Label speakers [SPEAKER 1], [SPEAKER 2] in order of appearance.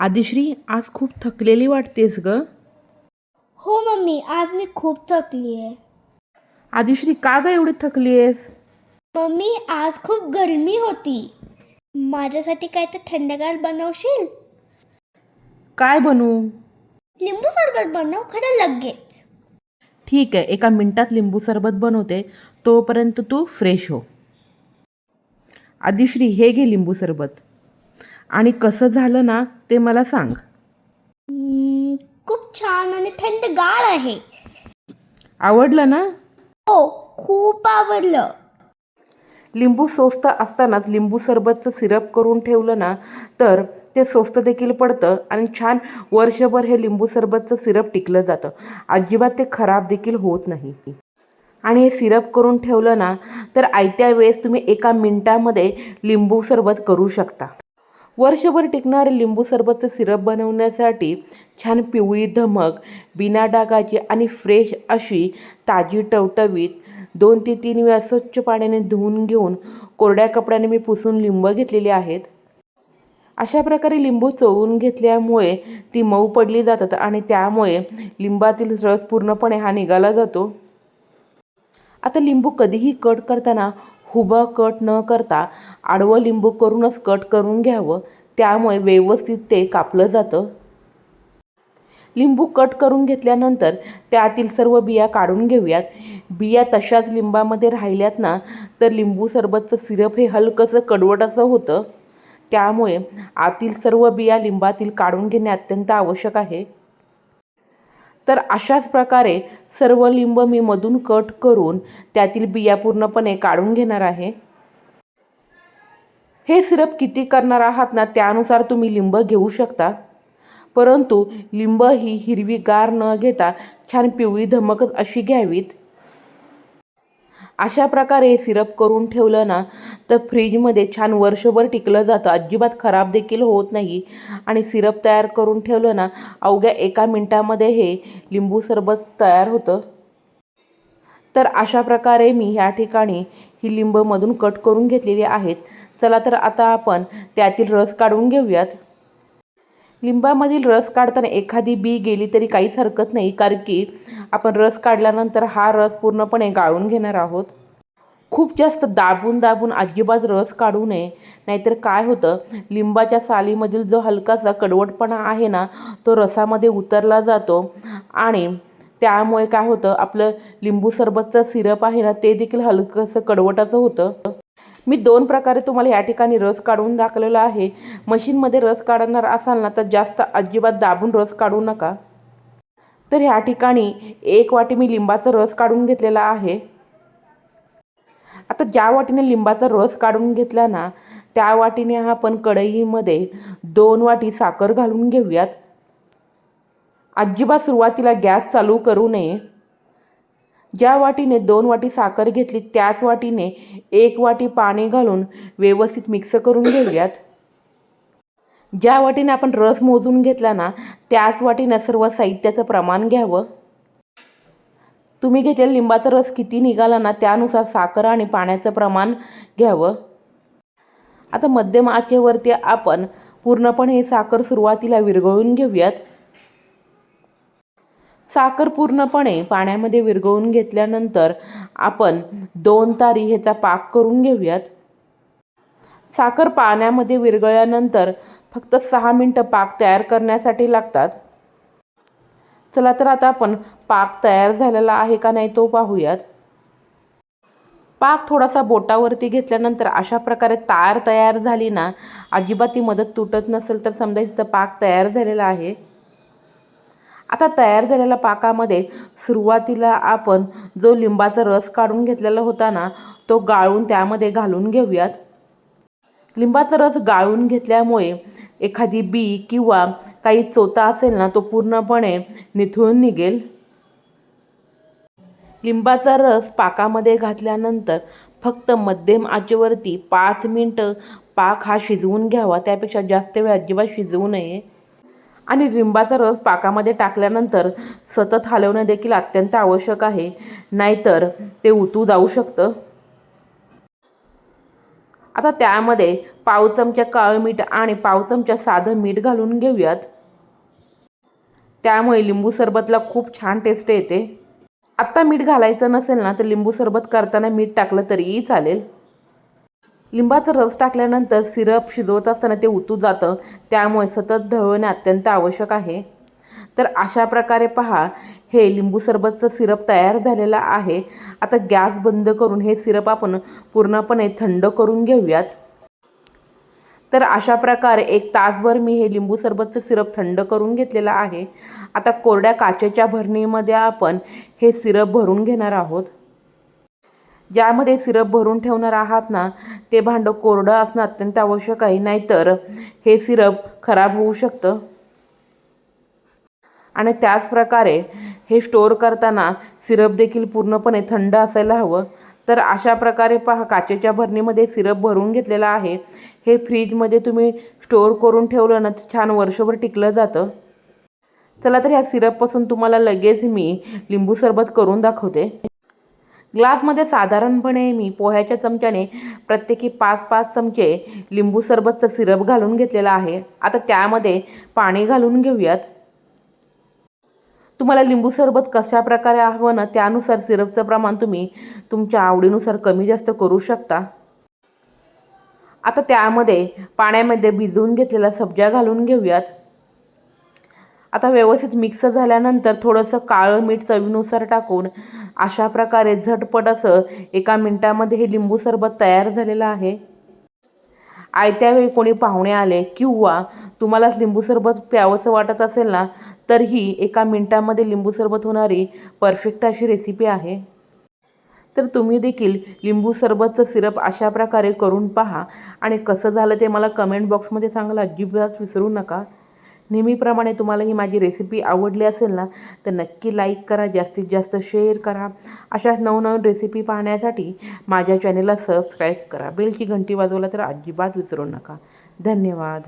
[SPEAKER 1] आदिश्री आज खूप थकलेली वाटतेस ग?
[SPEAKER 2] हो मम्मी आज मी खूप थकली आहे.
[SPEAKER 1] आदिश्री का ग एवढी थकली आहेस?
[SPEAKER 2] मम्मी आज खूप गरमी होती. माझ्यासाठी काय तर थंडगार बनवशील?
[SPEAKER 1] काय बनवू?
[SPEAKER 2] लिंबू सरबत बनव खरं लगेच.
[SPEAKER 1] ठीक आहे एका मिनिटात लिंबू सरबत बनवते तोपर्यंत तू फ्रेश हो. आदिश्री हे घे लिंबू सरबत. आणि कसं झालं ना ते मला सांग.
[SPEAKER 2] खूप छान आणि थंडगार आहे.
[SPEAKER 1] आवडलं ना?
[SPEAKER 2] हो खूप आवडलं.
[SPEAKER 1] लिंबू स्वस्त असतानाच लिंबू सरबतचं सिरप करून ठेवलं ना तर ते स्वस्त देखील पडतं आणि छान वर्षभर हे लिंबू सरबतचं सिरप टिकलं जातं. अजिबात ते खराब देखील होत नाही. आणि हे सिरप करून ठेवलं ना तर आयत्या वेळेस तुम्ही एका मिनटामध्ये लिंबू सरबत करू शकता. वर्षभर टिकणारे लिंबू सरबतचं सिरप बनवण्यासाठी छान पिवळी धमक बिना डागाची आणि फ्रेश अशी ताजी टवटवीत दोन ते तीन वेळा स्वच्छ पाण्याने धुवून घेऊन कोरड्या कपड्याने मी पुसून लिंब घेतलेली आहेत. अशा प्रकारे लिंबू चोळून घेतल्यामुळे ती मऊ पडली जातात आणि त्यामुळे लिंबातील रस पूर्णपणे हा निघाला जातो. आता लिंबू कधीही कट करताना हुबं कट न करता आडवं लिंबू करूनच कट करून घ्यावं. त्यामुळे व्यवस्थित ते कापलं जातं. लिंबू कट करून घेतल्यानंतर त्यातील सर्व बिया काढून घेऊयात. बिया तशाच लिंबामध्ये राहिल्यात ना तर लिंबू सरबतचं सिरप हे हलकंसं कडवट असं होतं. त्यामुळे आतील सर्व बिया लिंबातील काढून घेणे अत्यंत आवश्यक आहे. तर अशाच प्रकारे सर्व लिंब मी मधून कट करून त्यातील बिया पूर्णपणे काढून घेणार आहे. हे सिरप किती करणार आहात ना त्यानुसार तुम्ही लिंब घेऊ शकता. परंतु लिंब ही हिरवीगार न घेता छान पिवळी धमकच अशी घ्यावीत. अशा प्रकारे सिरप करून ठेवलं ना तर फ्रीजमध्ये छान वर्षभर टिकलं जातं. अजिबात खराब देखील होत नाही. आणि सिरप तयार करून ठेवलं ना अवघ्या एका मिनटामध्ये हे लिंबू सरबत तयार होतं. तर अशा प्रकारे मी ह्या ठिकाणी ही लिंबमधून कट करून घेतलेली आहेत. चला तर आता आपण त्यातील रस काढून घेऊयात. लिंबामधील रस काढताना एखादी बी गेली तरी काहीच हरकत नाही कारण की आपण रस काढल्यानंतर हा रस पूर्णपणे गाळून घेणार आहोत. खूप जास्त दाबून दाबून अजिबात रस काढू नये नाहीतर काय होतं लिंबाच्या सालीमधील जो हलकासा कडवटपणा आहे ना तो रसामध्ये उतरला जातो आणि त्यामुळे काय होतं आपलं लिंबू सरबतचं सिरप आहे ना ते देखील हलकंसं कडवटाचं होतं. मी दोन प्रकारे तुम्हाला या ठिकाणी रस काढून दाखवलेला आहे. मशीनमध्ये रस काढणार असाल ना तर जास्त अजिबात दाबून रस काढू नका. तर ह्या ठिकाणी एक वाटी मी लिंबाचा रस काढून घेतलेला आहे. आता ज्या वाटीने लिंबाचा रस काढून घेतला ना त्या वाटीने आपण कढईमध्ये दोन वाटी साखर घालून घेऊयात. अजिबात सुरुवातीला गॅस चालू करू नये. ज्या वाटीने दोन वाटी साखर घेतली त्याच वाटीने एक वाटी पाणी घालून व्यवस्थित मिक्स करून घेऊयात. ज्या वाटीने आपण रस मोजून घेतला ना त्याच वाटीनं सर्व साहित्याचं प्रमाण घ्यावं. तुम्ही घेतलेला लिंबाचा रस किती निघाला ना त्यानुसार साखर आणि पाण्याचं प्रमाण घ्यावं. आता मध्यम आचेवरती आपण पूर्णपणे हे साखर सुरुवातीला विरघळून घेऊयात. साखर पूर्णपणे पाण्यामध्ये विरघळून घेतल्यानंतर आपण दोन तारी ह्याचा पाक करून घेऊयात. साखर पाण्यामध्ये विरघळल्यानंतर फक्त सहा मिनटं पाक तयार करण्यासाठी लागतात. चला तर आता आपण पाक तयार झालेला आहे का नाही तो पाहूयात. पाक थोडासा बोटावरती घेतल्यानंतर अशा प्रकारे तार तयार झाली ना अजिबात ती मदत तुटत नसेल तर समजा पाक तयार झालेला आहे. आता तयार झालेल्या पाकामध्ये सुरुवातीला आपण जो लिंबाचा रस काढून घेतलेला होता ना तो गाळून त्यामध्ये घालून घेऊयात. लिंबाचा रस गाळून घेतल्यामुळे एखादी बी किंवा काही चोता असेल ना तो पूर्णपणे निथळून निघेल. लिंबाचा रस पाकामध्ये घातल्यानंतर फक्त मध्यम आचेवरती पाच मिनटं पाक हा शिजवून घ्यावा. त्यापेक्षा जास्त वेळ अजिबात शिजवू नये. आणि लिंबाचा रस पाकामध्ये टाकल्यानंतर सतत हलवणं देखील अत्यंत आवश्यक आहे. नाहीतर ते उतू जाऊ शकतं. आता त्यामध्ये पाव चमचा काळं मीठ आणि पाव चमचा साधं मीठ घालून घेऊयात. त्यामुळे लिंबू सरबतला खूप छान टेस्ट येते. आत्ता मीठ घालायचं नसेल ना तर लिंबू सरबत करताना मीठ टाकलं तरीही चालेल. लिंबाचा रस टाकल्यानंतर सिरप शिजवत असताना ते उतू जातं. त्यामुळे सतत ढवळणे अत्यंत आवश्यक आहे. तर अशा प्रकारे पहा हे लिंबू सरबतचं सिरप तयार झालेलं आहे. आता गॅस बंद करून हे सिरप आपण पूर्णपणे थंड करून घेऊयात. तर अशा प्रकारे एक तासभर मी हे लिंबू सरबतचं सिरप थंड करून घेतलेलं आहे. आता कोरड्या काचेच्या भरणीमध्ये आपण हे सिरप भरून घेणार आहोत. ज्यामध्ये सिरप भरून ठेवणार आहात ना ते भांडं कोरडं असणं अत्यंत आवश्यक आहे. नाहीतर हे सिरप खराब होऊ शकतं. आणि त्याच प्रकारे हे स्टोअर करताना सिरप देखील पूर्णपणे थंड असायला हवं. तर अशा प्रकारे पहा काचेच्या भरणीमध्ये सिरप भरून घेतलेला आहे. हे फ्रीजमध्ये तुम्ही स्टोअर करून ठेवलं ना छान वर्षभर टिकलं जातं. चला तर ह्या सिरपपासून तुम्हाला लगेच मी लिंबू सरबत करून दाखवते. ग्लासमध्ये साधारणपणे मी पोह्याच्या चमच्याने प्रत्येकी पाच पाच चमचे लिंबू सरबतचं सिरप घालून घेतलेला आहे. आता त्यामध्ये पाणी घालून घेऊयात. तुम्हाला लिंबू सरबत कशा प्रकारे हवं ना त्यानुसार सिरपचं प्रमाण तुम्ही तुमच्या आवडीनुसार कमी जास्त करू शकता. आता त्यामध्ये पाण्यामध्ये भिजवून घेतलेला सब्जा घालून घेऊयात. आता व्यवस्थित मिक्स झाल्यानंतर थोडंसं काळं मीठ चवीनुसार टाकून अशा प्रकारे झटपट असं एका मिनटामध्ये हे लिंबू सरबत तयार झालेलं आहे. आयत्या वेळी कोणी पाहुणे आले किंवा तुम्हालाच लिंबू सरबत प्यावंसं वाटत असेल ना तर ही एका मिनटामध्ये लिंबू सरबत होणारी परफेक्ट अशी रेसिपी आहे. तर तुम्ही देखील लिंबू सरबतचं सिरप अशा प्रकारे करून पहा आणि कसं झालं ते मला कमेंट बॉक्समध्ये सांगायला अजिबात विसरू नका. नेहमीप्रमाणे तुम्हाला ही माझी रेसिपी आवडली असेल ना तर नक्की लाईक करा जास्तीत जास्त शेअर करा. अशा नवनवीन रेसिपी पाहण्यासाठी माझ्या चॅनेलला सबस्क्राईब करा. बेलची घंटी वाजवला तर अजिबात विसरू नका. धन्यवाद.